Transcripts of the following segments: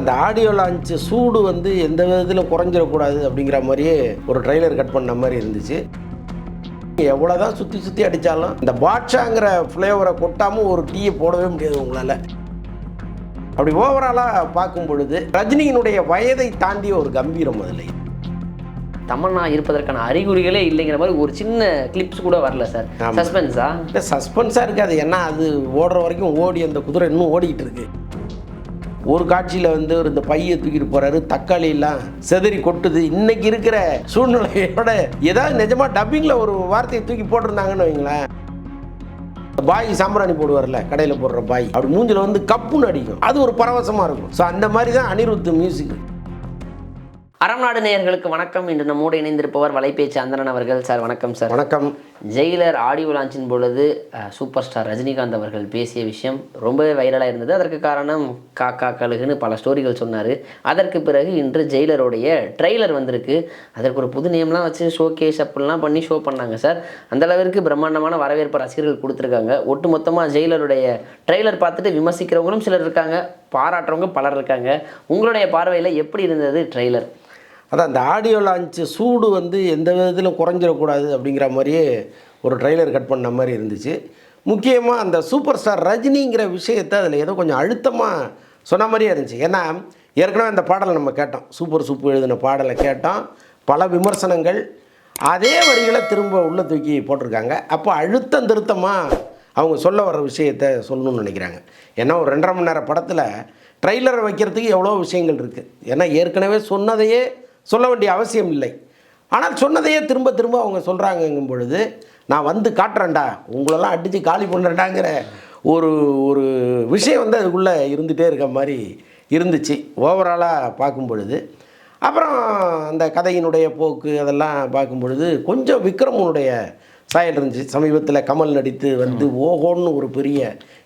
அந்த audio launch சூடு வந்து எந்த விதத்தில் குறைஞ்சிடக்கூடாது அப்படிங்கிற மாதிரியே ஒரு ட்ரைலர் கட் பண்ண மாதிரி இருந்துச்சு. எவ்வளோதான் சுற்றி சுற்றி அடித்தாலும் இந்த பாட்ஷாங்கிற ஃப்ளேவரை கொட்டாமல் ஒரு டீயை போடவே முடியாது உங்களால். அப்படி ஓவராலாக பார்க்கும் பொழுது ரஜினியினுடைய வயதை தாண்டிய ஒரு கம்பீரம் அதில். தமன்னா இருப்பதற்கான அறிகுறிகளே இல்லைங்கிற மாதிரி ஒரு சின்ன கிளிப்ஸ் கூட வரல சார். சஸ்பென்ஸா இல்லை சஸ்பென்ஸாக இருக்காது. ஏன்னா அது ஓடுற வரைக்கும் ஓடி அந்த குதிரை இன்னும் ஓடிக்கிட்டு இருக்கு. ஒரு காட்சியில் வந்து ஒரு இந்த பையை தூக்கிட்டு போறாரு தக்காளி எல்லாம் செதறி கொட்டுது. இன்னைக்கு இருக்கிற சூழ்நிலையோட ஏதாவது நிஜமா டப்பிங்கில் ஒரு வார்த்தையை தூக்கி போட்டிருந்தாங்கன்னு வைங்களேன். பாய் சாம்பிராணி போடுவார்ல கடையில் போடுற பாய். அப்படி மூஞ்சில் வந்து கப்புன்னு அடிக்கும். அது ஒரு பரவசமாக இருக்கும். ஸோ அந்த மாதிரி தான் அனிருத் மியூசிக் அறம் நாடு நேயர்களுக்கு வணக்கம். இன்று நம்மோடு இணைந்திருப்பவர் வலைபேச்சு அந்தரன் அவர்கள். சார் வணக்கம் சார். வணக்கம். ஜெயிலர் ஆடியோ லான்ச்சின் பொழுது சூப்பர் ஸ்டார் ரஜினிகாந்த் அவர்கள் பேசிய விஷயம் ரொம்பவே வைரலாக இருந்தது. அதற்கு காரணம் காக்கா கழுகுன்னு பல ஸ்டோரிகள் சொன்னார். அதற்கு பிறகு இன்று ஜெயிலருடைய ட்ரெய்லர் வந்திருக்கு. அதற்கு ஒரு புது நேம்லாம் வச்சு ஷோ கேஸ் அப்படிலாம் பண்ணி ஷோ பண்ணாங்க சார். அந்த அளவிற்கு பிரம்மாண்டமான வரவேற்பு ரசிகர்கள் கொடுத்துருக்காங்க. ஒட்டுமொத்தமாக ஜெயிலருடைய ட்ரெய்லர் பார்த்துட்டு விமர்சிக்கிறவங்களும் சிலர் இருக்காங்க பாராட்டுறவங்க பலர் இருக்காங்க. உங்களுடைய பார்வையில் எப்படி இருந்தது ட்ரெய்லர்? அதான் அந்த ஆடியோ லான்ச்சு சூடு வந்து எந்த விதத்திலும் குறைஞ்சிடக்கூடாது அப்படிங்கிற மாதிரியே ஒரு ட்ரைலர் கட் பண்ண மாதிரி இருந்துச்சு. முக்கியமாக அந்த சூப்பர் ஸ்டார் ரஜினிங்கிற விஷயத்தை அதில் ஏதோ கொஞ்சம் அழுத்தமாக சொன்ன மாதிரியே இருந்துச்சு. ஏன்னா ஏற்கனவே அந்த பாடலை நம்ம கேட்டோம். சூப்பர் சூப்பு எழுதின பாடலை கேட்டோம். பல விமர்சனங்கள். அதே வரிகளை திரும்ப உள்ளே தூக்கி போட்டிருக்காங்க. அப்போ அழுத்தம் திருத்தமாக அவங்க சொல்ல வர விஷயத்தை சொல்லணும்னு நினைக்கிறாங்க. ஏன்னா ஒரு ரெண்டரை மணி நேரம் படத்தில் ட்ரைலரை வைக்கிறதுக்கு எவ்வளோ விஷயங்கள் இருக்குது ஏன்னா ஏற்கனவே சொன்னதையே சொல்ல வேண்டிய அவசியம் இல்லை. ஆனால் சொன்னதையே திரும்ப திரும்ப அவங்க சொல்கிறாங்கங்கும் பொழுது நான் வந்து காட்டுறேன்டா உங்களெல்லாம் அடித்து காலி பண்ணுறேன்டாங்கிற ஒரு ஒரு விஷயம் வந்து அதுக்குள்ளே இருந்துகிட்டே இருக்க மாதிரி இருந்துச்சு ஓவராலாக பார்க்கும் பொழுது. அப்புறம் அந்த கதையினுடைய போக்கு அதெல்லாம் பார்க்கும் பொழுது கொஞ்சம் விக்ரமனுடைய சாயல் இருந்துச்சு. சமீபத்தில் கமல் நடித்து வந்து ஓஹோன்னு ஒரு பெரிய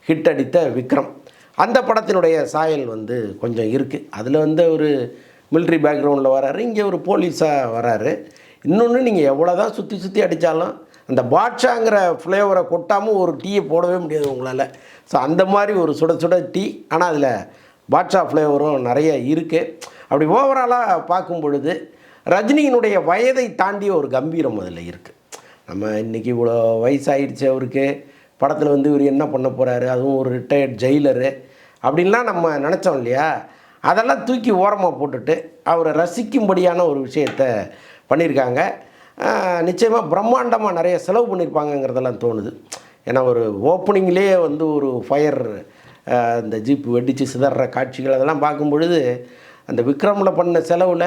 ஹிட் அடித்த விக்ரம். அந்த படத்தினுடைய சாயல் வந்து கொஞ்சம் இருக்குது அதில் வந்து ஒரு மிலிட்ரி பேக்ரவுண்டில் வராரு இங்கே ஒரு போலீஸாக வராரு. இன்னொன்று நீங்கள் எவ்வளோ தான் சுற்றி சுற்றி அடித்தாலும் அந்த பாட்ஷாங்கிற ஃப்ளேவரை கொட்டாமல் ஒரு டீயை போடவே முடியாது உங்களால். ஸோ அந்த மாதிரி ஒரு சுட சுட டீ ஆனால் அதில் பாட்ஷா ஃப்ளேவரும் நிறைய இருக்குது அப்படி ஓவராலாக பார்க்கும் பொழுது ரஜினியினுடைய வயதை தாண்டிய ஒரு கம்பீரம் அதில் இருக்குது நம்ம இன்றைக்கி இவ்வளோ வயசாகிடுச்சு அவருக்கு. படத்தில் வந்து இவர் என்ன பண்ண போகிறாரு அதுவும் ஒரு ரிட்டையர்ட் ஜெயிலரு அப்படின்லாம் நம்ம நினச்சோம் இல்லையா? அதெல்லாம் தூக்கி ஓரமாக போட்டுட்டு அவரை ரசிக்கும்படியான ஒரு விஷயத்தை பண்ணியிருக்காங்க. நிச்சயமாக பிரம்மாண்டமாக நிறைய செலவு பண்ணியிருப்பாங்கங்கிறதெல்லாம் தோணுது. ஏன்னா ஒரு ஓப்பனிங்லேயே வந்து ஒரு ஃபயர் இந்த ஜீப் வெடித்து சிதற காட்சிகள் அதெல்லாம் பார்க்கும் பொழுது அந்த விக்ரமில் பண்ண செலவில்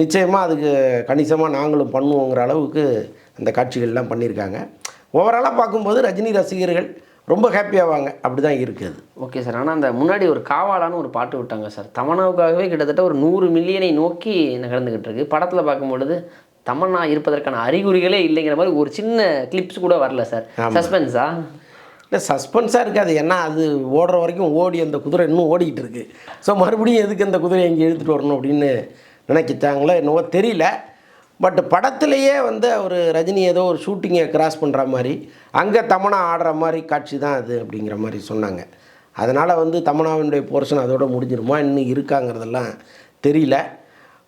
நிச்சயமாக அதுக்கு கணிசமாக நாங்களும் பண்ணுவோங்கிற அளவுக்கு அந்த காட்சிகள்லாம் பண்ணியிருக்காங்க. ஓவராலாக பார்க்கும்போது ரஜினி ரசிகர்கள் ரொம்ப ஹாப்பியாவாங்க அப்படி தான் இருக்குது ஓகே சார் ஆனால் அந்த முன்னாடி ஒரு காவாலான்னு ஒரு பாட்டு விட்டாங்க சார் தமன்னாவுக்காகவே கிட்டத்தட்ட ஒரு நூறு மில்லியனை நோக்கி நகர்ந்துகிட்டு இருக்கு. படத்தில் பார்க்கும்பொழுது தமன்னா இருப்பதற்கான அறிகுறிகளே இல்லைங்கிற மாதிரி ஒரு சின்ன கிளிப்ஸ் கூட வரல சார் சஸ்பென்ஸா இல்லை சஸ்பென்ஸாக இருக்காது. ஏன்னா அது ஓடுற வரைக்கும் ஓடி அந்த குதிரை இன்னும் ஓடிக்கிட்டு இருக்கு. ஸோ மறுபடியும் எதுக்கு அந்த குதிரையை இங்கே இழுத்துட்டு வரணும் அப்படின்னு நினைக்கிட்டாங்களோ என்னவோ தெரியல. பட் படத்துலேயே வந்து அவர் ரஜினி ஏதோ ஒரு ஷூட்டிங்கை கிராஸ் பண்ணுற மாதிரி அங்கே தமனா ஆடுற மாதிரி காட்சி தான் அது அப்படிங்கிற மாதிரி சொன்னாங்க. அதனால் வந்து தமனாவினுடைய போர்ஷன் அதோட முடிஞ்சிருமா? இன்னும் இருக்காங்கிறதெல்லாம் தெரியல.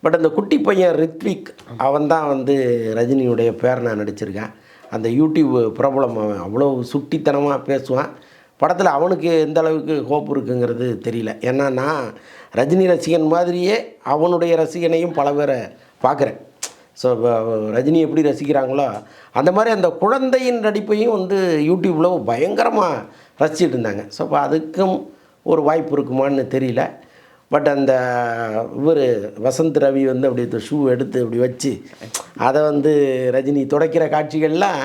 பட் அந்த குட்டி பையன் ரித்விக் அவன் தான் வந்து ரஜினியுடைய பேர் நான் நடிச்சிருக்கேன். அந்த யூடியூப் பிரபலம் அவன். அவ்வளோ சுட்டித்தனமாக பேசுவான். படத்தில் அவனுக்கு எந்த அளவுக்கு ஹோப் இருக்குங்கிறது தெரியல. ஏன்னா நான் ரஜினி ரசிகன் மாதிரியே அவனுடைய ரசிகனையும் பல பேரை பார்க்குறேன். ஸோ ரஜினி எப்படி ரசிக்கிறாங்களோ அந்த மாதிரி அந்த குழந்தையின் நடிப்பையும் வந்து யூடியூப்பில் பயங்கரமாக ரசிச்சிட்டு இருந்தாங்க. ஸோ அப்போ அதுக்கும் ஒரு வாய்ப்பு இருக்குமான்னு தெரியல. பட் அந்த இவர் வசந்த் ரவி வந்து அப்படி ஷூ எடுத்து அப்படி வச்சு அதை வந்து ரஜினி துடைக்கிற காட்சிகள்லாம்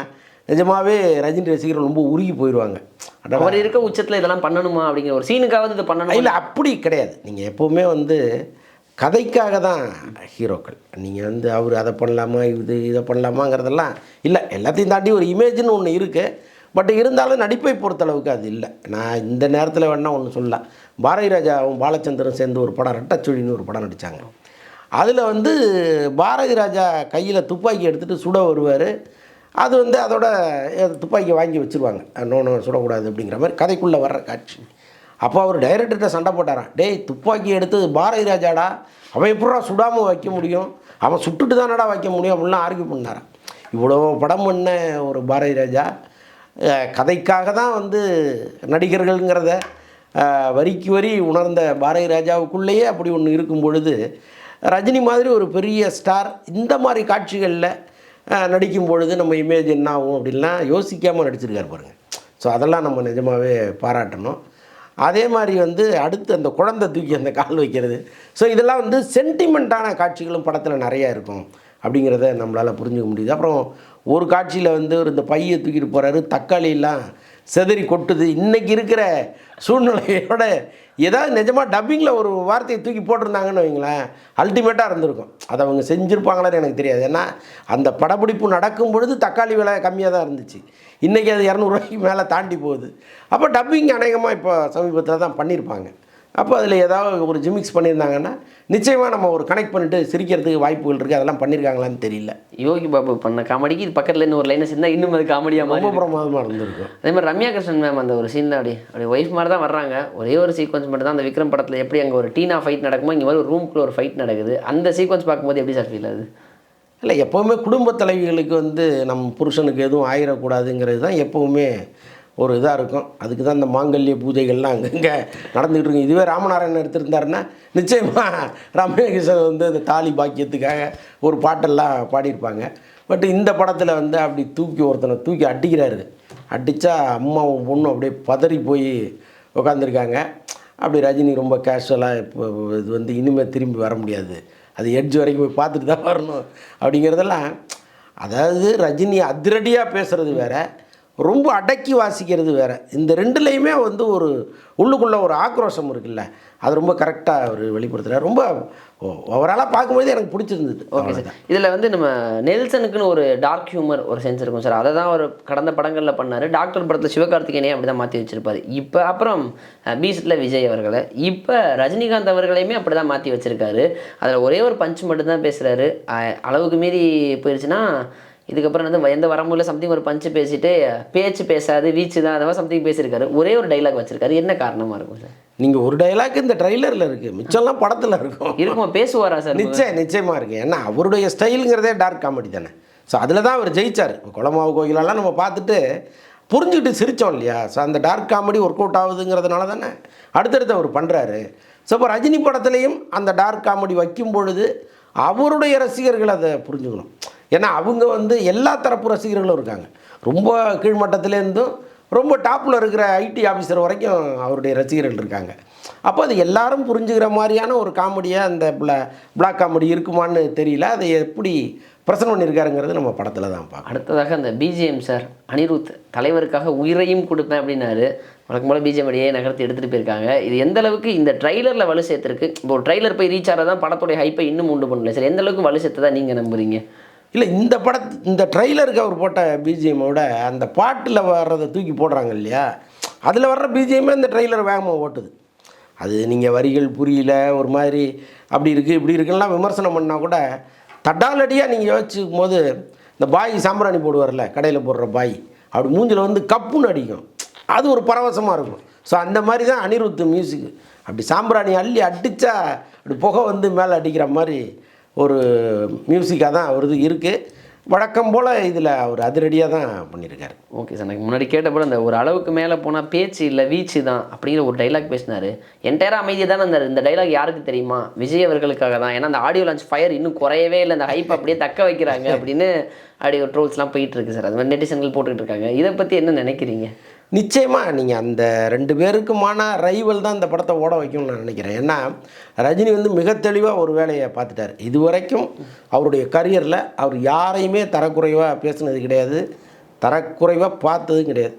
நிஜமாவே ரஜினி ரசிகர்கள் ரொம்ப உருகி போயிடுவாங்க அவர் இருக்க உச்சத்தில் இதெல்லாம் பண்ணணுமா அப்படிங்கிற ஒரு சீனுக்காவது இது பண்ணணும்? இல்லை அப்படி கிடையாது. நீங்கள் எப்போவுமே வந்து கதைக்காக தான் ஹீரோக்கள். நீங்கள் வந்து அவர் அதை பண்ணலாமா இது இதை பண்ணலாமாங்கிறதெல்லாம் இல்லை. எல்லாத்தையும் தாண்டி ஒரு இமேஜ்னு ஒன்று இருக்குது பட் இருந்தாலும் நடிப்பை பொறுத்தளவுக்கு அது இல்லை. நான் இந்த நேரத்தில் வேணால் ஒன்று சொல்லலாம். பாரதி ராஜாவும் பாலச்சந்திரன் சேர்ந்து ஒரு படம் ரெட்டச்சுழின்னு ஒரு படம் நடித்தாங்க அதில் வந்து பாரதி ராஜா கையில் துப்பாக்கி எடுத்துகிட்டு சுட வருவார். அது வந்து அதோட துப்பாக்கி வாங்கி வச்சுருவாங்க. நோ நோ சுடக்கூடாது அப்படிங்கிற மாதிரி கதைக்குள்ளே வர்ற காட்சி. அப்போ அவர் டைரக்டர்கிட்ட சண்டை போட்டாரான் டேய் துப்பாக்கி எடுத்தது பாரதி ராஜாடா. அவன் எப்படா சுடாமல் வைக்க முடியும்? அவன் சுட்டுட்டு தானடா வைக்க முடியும்? அப்படின்லாம் ஆர்கியூ பண்ணாரான் இவ்வளோ படம் பண்ண ஒரு பாரதி ராஜா கதைக்காக தான் வந்து நடிகர்கள்ங்கிறத வரிக்கு வரி உணர்ந்த பாரதி ராஜாவுக்குள்ளேயே அப்படி ஒன்று இருக்கும் பொழுது ரஜினி மாதிரி ஒரு பெரிய ஸ்டார் இந்த மாதிரி காட்சிகளில் நடிக்கும் பொழுது நம்ம இமேஜ் என்ன ஆகும் அப்படின்லாம் யோசிக்காமல் நடிச்சிருக்காரு பாருங்கள் ஸோ அதெல்லாம் நம்ம நிஜமாகவே பாராட்டணும். அதே மாதிரி வந்து அடுத்து அந்த குழந்தை தூக்கி அந்த கால் வைக்கிறது. ஸோ இதெல்லாம் வந்து சென்டிமெண்ட்டான காட்சிகளும் படத்தில் நிறையா இருக்கும். அப்படிங்கிறத நம்மளால் புரிஞ்சுக்க முடியுது. அப்புறம் ஒரு காட்சியில் வந்து ஒரு இந்த பையை தூக்கிட்டு போகிறாரு தக்காளியெல்லாம் செதறி கொட்டுது. இன்றைக்கி இருக்கிற சூழ்நிலையோட ஏதாவது நிஜமாக டப்பிங்கில் ஒரு வார்த்தையை தூக்கி போட்டிருந்தாங்கன்னு வைங்களேன் அல்டிமேட்டாக இருந்திருக்கும். அதை அவங்க செஞ்சுருப்பாங்களான்னு எனக்கு தெரியாது. ஏன்னா அந்த படப்பிடிப்பு நடக்கும் பொழுது தக்காளி விலை கம்மியாக தான் இருந்துச்சு. இன்றைக்கி அது இரநூறுவாய்க்கு மேலே தாண்டி போகுது. அப்போ டப்பிங் அநேகமாக இப்போ சமீபத்தில் தான் பண்ணியிருப்பாங்க. அப்போ அதில் ஏதாவது ஒரு ஜிமிக்ஸ் பண்ணியிருந்தாங்கன்னா நிச்சயமாக நம்ம ஒரு கனெக்ட் பண்ணிட்டு சிரிக்கிறதுக்கு வாய்ப்புகள் இருக்குது அதெல்லாம் பண்ணியிருக்காங்களான்னு தெரியல. யோகி பாபு பண்ண காமெடிக்கு இது பக்கத்தில் இன்னும் ஒரு லைனை சேர்ந்தா இன்னும் அது காமெடியாக மாதிரி ரொம்ப பிரமாதமாக இருந்திருக்கும் அதே மாதிரி ரம்யா கிருஷ்ணன் மேம் அந்த ஒரு சீனில் அப்படி அப்படி ஒய்ஃப் மாதிரி தான் வர்றாங்க. ஒரே ஒரு சீக்வன்ஸ் மட்டும் தான் அந்த விக்ரம் படத்தில் எப்படி அங்கே ஒரு டீனா ஃபைட் நடக்குமோ இங்கே மாதிரி ஒரு ரூம்குள்ளே ஒரு ஃபைட் நடக்குது. அந்த சீக்வன்ஸ் பார்க்கும்போது எப்படி சார் ஃபீல் ஆகுது? இல்லை எப்போவுமே குடும்ப தலைவிகளுக்கு வந்து நம்ம புருஷனுக்கு எதுவும் ஆயிடக்கூடாதுங்கிறது தான் எப்போவுமே ஒரு இதாக இருக்கும். அதுக்கு தான் இந்த மாங்கல்ய பூஜைகள்லாம் அங்கங்கே நடந்துகிட்டு இருக்கும் இதுவே ராமநாராயணன் எடுத்திருந்தாருன்னா நிச்சயமாக ராமகிருஷ்ணன் வந்து இந்த தாலி பாக்கியத்துக்காக ஒரு பாட்டெல்லாம் பாடியிருப்பாங்க. பட் இந்த படத்தில் வந்து அப்படி தூக்கி ஒருத்தனை தூக்கி அடிக்கிறாரு. அடித்தா அம்மாவும் பொண்ணும் அப்படியே பதறி போய் உட்காந்துருக்காங்க அப்படி ரஜினி ரொம்ப கேஷுவலாக இப்போ இது வந்து இனிமேல் திரும்பி வர முடியாது. அது எட்ஜ் வரைக்கும் போய் பார்த்துட்டு தான் வரணும். அப்படிங்கிறதெல்லாம் அதாவது ரஜினி அதிரடியாக பேசுகிறது வேறு. ரொம்ப அடக்கி வாசிக்கிறது வேற. இந்த ரெண்டுலேயுமே வந்து ஒரு உள்ளுக்குள்ளே ஒரு ஆக்ரோஷம் இருக்குல்ல. அது ரொம்ப கரெக்டாக அவர் வெளிப்படுத்துகிறார் ரொம்ப ஓவராலாக பார்க்கும்போது எனக்கு பிடிச்சிருந்தது. Okay sir. இதில் வந்து நம்ம நெல்சனுக்குன்னு ஒரு டார்க் ஹியூமர் ஒரு சென்ஸ் இருக்கும் சார். அதை தான் அவர் கடந்த படங்களில் பண்ணார். டாக்டர் படத்தில் சிவகார்த்திகேயனே அப்படி தான் மாற்றி வச்சிருப்பாரு. இப்போ அப்புறம் பீஸ்டில் விஜய் அவர்களை. இப்போ ரஜினிகாந்த் அவர்களையுமே அப்படி தான் மாற்றி வச்சிருக்காரு. அதில் ஒரே ஒரு பஞ்ச் மட்டும்தான் பேசுகிறாரு அளவுக்கு மீறி போயிடுச்சுன்னா இதுக்கப்புறம் வந்து எந்த வரம்புல சம்திங் ஒரு பஞ்சு பேசிட்டு பேச்சு பேசாது வீச்சு தான் அந்த மாதிரி சம்திங் பேசியிருக்காரு. ஒரே ஒரு டைலாக் வச்சிருக்காரு. என்ன காரணமாக இருக்கும் சார்? நீங்கள் ஒரு டைலாக் இந்த ட்ரைலரில் இருக்குது மிச்சம்லாம் படத்தில் இருக்கும். இருக்குமா? பேசுவாரா சார் நிச்சயம் நிச்சயமாக இருக்கு. ஏன்னா அவருடைய ஸ்டைலுங்கிறதே டார்க் காமெடி தானே. ஸோ அதில் தான் அவர் ஜெயிச்சார். குளமாவு கோயிலெல்லாம் நம்ம பார்த்துட்டு புரிஞ்சுக்கிட்டு சிரித்தோம் இல்லையா? ஸோ அந்த டார்க் காமெடி ஒர்க் அவுட் ஆகுதுங்கிறதுனால தானே அடுத்தடுத்து அவர் பண்ணுறாரு ஸோ இப்போ ரஜினி படத்துலையும் அந்த டார்க் காமெடி வைக்கும் பொழுது அவருடைய ரசிகர்கள் அதை புரிஞ்சுக்கணும். ஏன்னா அவங்க வந்து எல்லா தரப்பு ரசிகர்களும் இருக்காங்க. ரொம்ப கீழ்மட்டத்துலேருந்தும் ரொம்ப டாப்பில் இருக்கிற ஐடி ஆஃபீஸர் வரைக்கும் அவருடைய ரசிகர்கள் இருக்காங்க. அப்போ அது எல்லாரும் புரிஞ்சுக்கிற மாதிரியான ஒரு காமெடியாக அந்த பிளா பிளாக் காமெடி இருக்குமான்னு தெரியல. அதை எப்படி பிரசன்ட் பண்ணியிருக்காருங்கிறது நம்ம படத்தில் தான் பார்க்கணும். அடுத்ததாக அந்த பிஜிஎம் சார் அனிருத் தலைவருக்காக உயிரையும் கொடுப்பேன் அப்படின்னாரு. வழக்கம் போல் பிஜிஎம் அடியே நகர்த்தி எடுத்துகிட்டு போயிருக்காங்க. இது எந்த அளவுக்கு இந்த ட்ரைலரில் வலு சேர்த்துருக்கு? இப்போ ட்ரைலர் போய் ரீச் ஆகிறதான் படத்துடைய ஹைப்பை இன்னும் உண்டு பண்ணல. சார் எந்த அளவுக்கு வலு சேர்த்ததா நீங்கள் நம்புறீங்க? இல்லை இந்த பட இந்த ட்ரெய்லருக்கு அவர் போட்ட பிஜிஎம்மோட அந்த பாட்டில் வர்றதை தூக்கி போடுறாங்க இல்லையா? அதில் வர்ற பிஜிஎம்மே இந்த ட்ரைலர் வேகமாக ஓட்டுது. அது நீங்கள் வரிகள் புரியல ஒரு மாதிரி அப்படி இருக்குது இப்படி இருக்குலாம் விமர்சனம் பண்ணால் கூட தட்டாலடியாக நீங்கள் யோசிச்சுக்கும் போது இந்த பாய் சாம்பிராணி போடுவார்ல கடையில் போடுற பாய் அப்படி மூஞ்சில் வந்து கப்புன்னு அடிக்கும். அது ஒரு பரவசமாக இருக்கும். ஸோ அந்த மாதிரி தான் அனிருத்து மியூசிக் அப்படி சாம்பிராணி அள்ளி அடித்தா அப்படி புகை வந்து மேலே அடிக்கிற மாதிரி ஒரு மியூசிக்காக தான் அவரது இருக்குது வழக்கம் போல் இதில் அவர் அதிரடியாக தான் பண்ணியிருக்காரு ஓகே சார் எனக்கு முன்னாடி கேட்டப்போ அந்த ஒரு அளவுக்கு மேலே போனால் பேச்சு இல்லை வீச்சு தான் அப்படிங்கிற ஒரு டைலாக் பேசினார். என்டையராக அமைதியாக தான் அந்த இந்த டைலாக் யாருக்கு தெரியுமா? விஜய் அவர்களுக்காக தான். ஏன்னா அந்த ஆடியோ லான்ச் ஃபயர் இன்னும் குறையவே இல்லை. அந்த ஹைப் அப்படியே தக்க வைக்கிறாங்க அப்படின்னு ஆடியோ ட்ரோல்ஸ்லாம் போயிட்டு இருக்கு சார் அது மாதிரி நெட்டிசன்கள் போட்டுக்கிட்டு இருக்காங்க. இதை பற்றி என்ன நினைக்கிறீங்க? நிச்சயமாக நீங்கள் அந்த ரெண்டு பேருக்குமான ரைவல் தான் இந்த படத்தை ஓட வைக்கும்னு நான் நினைக்கிறேன். ஏன்னா ரஜினி வந்து மிக தெளிவாக ஒரு வேலையை பார்த்துட்டார். இது வரைக்கும் அவருடைய கரியரில் அவர் யாரையுமே தரக்குறைவாக பேசுனது கிடையாது. தரக்குறைவாக பார்த்ததும் கிடையாது.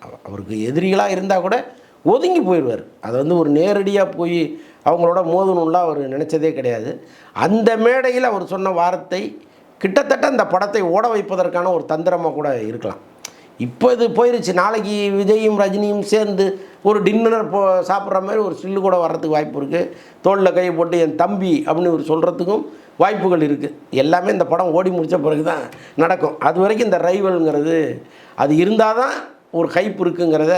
அவ- அவருக்கு எதிரிகளாக இருந்தால் கூட ஒதுங்கி போயிடுவார். அதை வந்து ஒரு நேரடியாக போய் அவங்களோட மோதணும்லாம் அவர் நினச்சதே கிடையாது. அந்த மேடையில் அவர் சொன்ன வார்த்தை கிட்டத்தட்ட அந்த படத்தை ஓட வைப்பதற்கான ஒரு தந்திரமாக கூட இருக்கலாம். இப்போ இது போயிருச்சு. நாளைக்கு விஜயும் ரஜினியும் சேர்ந்து ஒரு டின்னர் போ சாப்பிட்ற மாதிரி ஒரு ஸ்டில்லு கூட வர்றதுக்கு வாய்ப்பு இருக்குது தோளில் கையை போட்டு என் தம்பி அப்படின்னு ஒரு சொல்கிறதுக்கும் வாய்ப்புகள் இருக்குது எல்லாமே இந்த படம் ஓடி முடித்த பிறகு தான் நடக்கும். அது வரைக்கும் இந்த ரைவல்ங்கிறது அது இருந்தால் தான் ஒரு ஹைப் இருக்குங்கிறத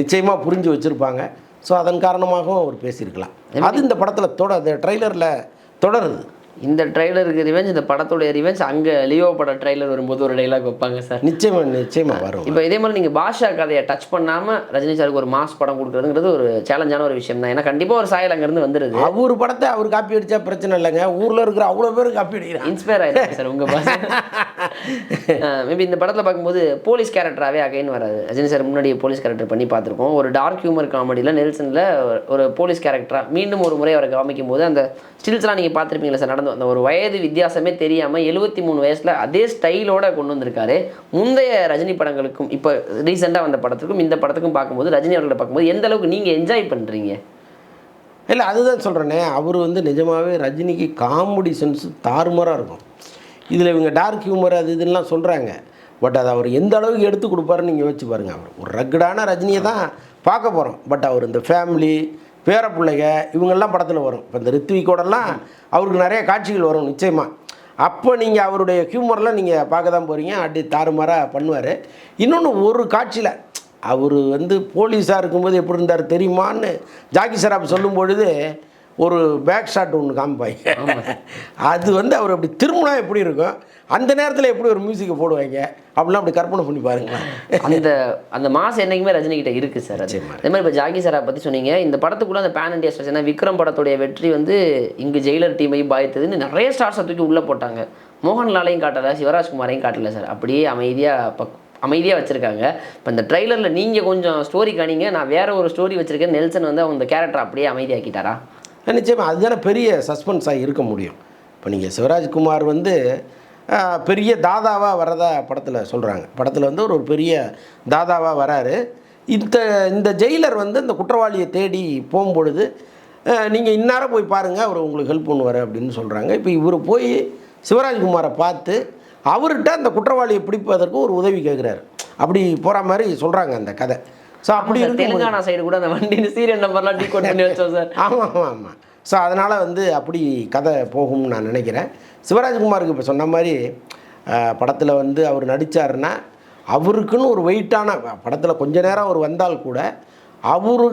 நிச்சயமாக புரிஞ்சு வச்சுருப்பாங்க. ஸோ அதன் காரணமாகவும் அவர் பேசியிருக்கலாம். அது இந்த படத்தில் தொட ட்ரைலரில் தொடருது. இந்த ட்ரைலருக்கு ரிவெஞ்ச் இந்த படத்துடைய ரிவெஞ்ச் அங்கே லியோ பட ட்ரைலர் வரும்போது ஒரு டைலாக் வைப்பாங்க சார் நிச்சயமா நிச்சயமா வரும். இப்போ இதே மாதிரி நீங்கள் பாஷா கதையை டச் பண்ணாமல் ரஜினி சாருக்கு ஒரு மாஸ் படம் கொடுக்குறதுங்கிறது ஒரு சேலஞ்சான ஒரு விஷயம் தான். ஏன்னா கண்டிப்பாக ஒரு சாயல் அங்கேருந்து வந்துடுது அவர் படத்தை அவர் காப்பி அடிச்சா பிரச்சனை இல்லைங்க. ஊரில் இருக்கிற அவ்வளோ பேர் காப்பி அடிக்கிறாங்க. இன்ஸ்பயர் ஆயிடுச்சு சார் உங்கள் பாஷா மேபி இந்த படத்தில் பார்க்கும்போது போலீஸ் கேரக்டராகவே அகைன் வராது. ரஜினி சார் முன்னாடி போலீஸ் கேரக்டர் பண்ணி பார்த்துருக்கோம். ஒரு டார்க் ஹியூமர் காமெடியில் நெல்சனில் ஒரு போலீஸ் கேரக்டராக மீண்டும் ஒரு முறை அவரை காமிக்கும் போது அந்த ஸ்டில்ஸ்லாம் நீங்கள் பார்த்துருப்பீங்களா சார் நடந்து அந்த ஒரு வயது வித்தியாசமே தெரியாமல் எழுபத்தி மூணு வயசில் அதே ஸ்டைலோட கொண்டு வந்திருக்காரு. முந்தைய ரஜினி படங்களுக்கும் இப்போ ரீசெண்டாக வந்த படத்துக்கும் இந்த படத்துக்கும் பார்க்கும்போது ரஜினி அவர்களை பார்க்கும்போது எந்த அளவுக்கு நீங்கள் என்ஜாய் பண்ணுறீங்க இல்லை அதுதான் சொல்கிறேனே அவர் வந்து நிஜமாகவே ரஜினிக்கு காமெடி சென்ஸ் தாறுமாறாக இருக்கும். இதில் இவங்க டார்க் ஹியூமர் அது இதெல்லாம் சொல்கிறாங்க பட் அதை அவர் எந்த அளவுக்கு எடுத்து கொடுப்பாருன்னு நீங்கள் வச்சு பாருங்கள் அவர் ஒரு ரக்கடான ரஜினியை தான் பார்க்க போகிறோம் பட் அவர் இந்த ஃபேமிலி பேர பிள்ளைங்க இவங்கெல்லாம் படத்தில் வரும். இப்போ இந்த ரித்விகோடெல்லாம் அவருக்கு நிறைய காட்சிகள் வரும் நிச்சயமாக அப்போ நீங்கள் அவருடைய ஹியூமர்லாம் நீங்கள் பார்க்க தான் போகிறீங்க அப்படி தாறுமாறாக பண்ணுவார். இன்னொன்று ஒரு காட்சியில் அவர் வந்து போலீஸாக இருக்கும்போது எப்படி இருந்தார் தெரியுமான்னு ஜாக்கி சராப் சொல்லும் பொழுது ஒரு பேக் ஷாட் ஒன்று காமிப்பாங்க. அது வந்து அவர் அப்படி திரும்பினா எப்படி இருக்கும்? அந்த நேரத்தில் எப்படி ஒரு மியூசிக்கை போடுவாங்க? அப்படிலாம் அப்படி கற்பனை பண்ணி பாருங்களேன். அந்த அந்த மாஸ் என்னைக்குமே ரஜினி கிட்ட இருக்கு சார் அது. அதே மாதிரி இப்போ ஜாகி சாரை பற்றி சொன்னீங்க. இந்த படத்துக்குள்ள அந்த பேன் இண்டியா ஸ்டார்ஸ் ஏன்னா விக்ரம் படத்துடைய வெற்றி வந்து இங்கு ஜெயிலர் டீமையும் பாதித்ததுன்னு நிறைய ஸ்டார்ஸை தூக்கி உள்ளே போட்டாங்க. மோகன்லாலையும் காட்டலை சிவராஜ்குமாரையும் காட்டலை சார். அப்படியே அமைதியாக பக் அமைதியாக வச்சுருக்காங்க. இப்போ இந்த ட்ரைலரில் நீங்கள் கொஞ்சம் ஸ்டோரி காணிங்க. நான் வேற ஒரு ஸ்டோரி வச்சுருக்கேன். நெல்சன் வந்து அந்த கேரக்டர் அப்படியே அமைதியாக்கிட்டாரா? நிச்சயமாக அதுதானே பெரிய சஸ்பென்ஸாக இருக்க முடியும். இப்போ நீங்கள் சிவராஜ்குமார் வந்து பெரிய தாதாவாக வரதா படத்தில் சொல்கிறாங்க படத்தில் வந்து ஒரு பெரிய தாதாவாக வராரு. இந்த இந்த ஜெயிலர் வந்து இந்த குற்றவாளியை தேடி போகும்பொழுது நீங்கள் இந்நேரம் போய் பாருங்கள் அவர் உங்களுக்கு ஹெல்ப் பண்ணுவார் அப்படின்னு சொல்கிறாங்க இப்போ இவர் போய் சிவராஜ்குமாரை பார்த்து அவர்கிட்ட அந்த குற்றவாளியை பிடிப்பதற்கு ஒரு உதவி கேட்குறாரு அப்படி போகிற மாதிரி சொல்கிறாங்க அந்த கதை. ஸோ அப்படி தெலுங்கானா சைடு கூட அந்த வண்டி சீரியல் நம்பர்லாம் டீ கோட் பண்ணி வச்சோம் சார் ஆமாம் ஆமாம் ஆமாம் ஸோ அதனால் வந்து அப்படி கதை போகும்னு நான் நினைக்கிறேன். சிவராஜ்குமாருக்கு இப்போ சொன்ன மாதிரி படத்தில் வந்து அவர் நடித்தாருன்னா அவருக்குன்னு ஒரு வெயிட்டான படத்தில் கொஞ்ச நேரம் அவர் வந்தால் கூட அவரு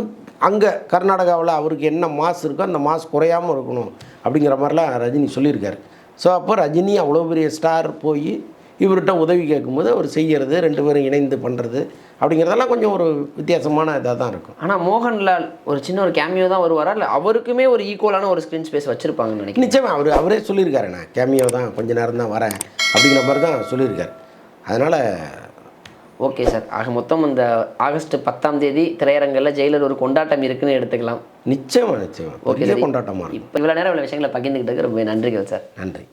அங்கே கர்நாடகாவில் அவருக்கு என்ன மாஸ் இருக்கோ அந்த மாஸ் குறையாமல் இருக்கணும் அப்படிங்கிற மாதிரிலாம் ரஜினி சொல்லியிருக்காரு. ஸோ அப்போ ரஜினி அவ்வளோ பெரிய ஸ்டார் போய் இவர்கிட்ட உதவி கேட்கும்போது அவர் செய்கிறது ரெண்டு பேரும் இணைந்து பண்ணுறது அப்படிங்கிறதெல்லாம் கொஞ்சம் ஒரு வித்தியாசமான இதாக தான் இருக்கும். ஆனால் மோகன்லால் ஒரு சின்ன ஒரு கேமியோ தான் வருவாரா? இல்லை அவருக்குமே ஒரு ஈக்குவலான ஒரு ஸ்க்ரீன் ஸ்பேஸ் வச்சிருப்பாங்கன்னு நினைக்கிறேன். நிச்சயமா அவர் அவரே சொல்லியிருக்காரு நான் கேமியோ தான் கொஞ்ச நேரம் தான் வரேன் அப்படிங்கிற மாதிரி தான் சொல்லியிருக்காரு. அதனால் ஓகே சார். ஆக மொத்தம் இந்த ஆகஸ்ட் பத்தாம் தேதி திரையரங்கில் ஜெயிலர் ஒரு கொண்டாட்டம் இருக்குன்னு எடுத்துக்கலாம். நிச்சயமா நிச்சயமா. ஓகே கொண்டாட்டமாக இப்போ இவ்வளோ நேரம் இவ்வளோ விஷயங்களை பகிர்ந்துக்கிட்டதுக்கு ரொம்ப நன்றிகள் சார். நன்றி.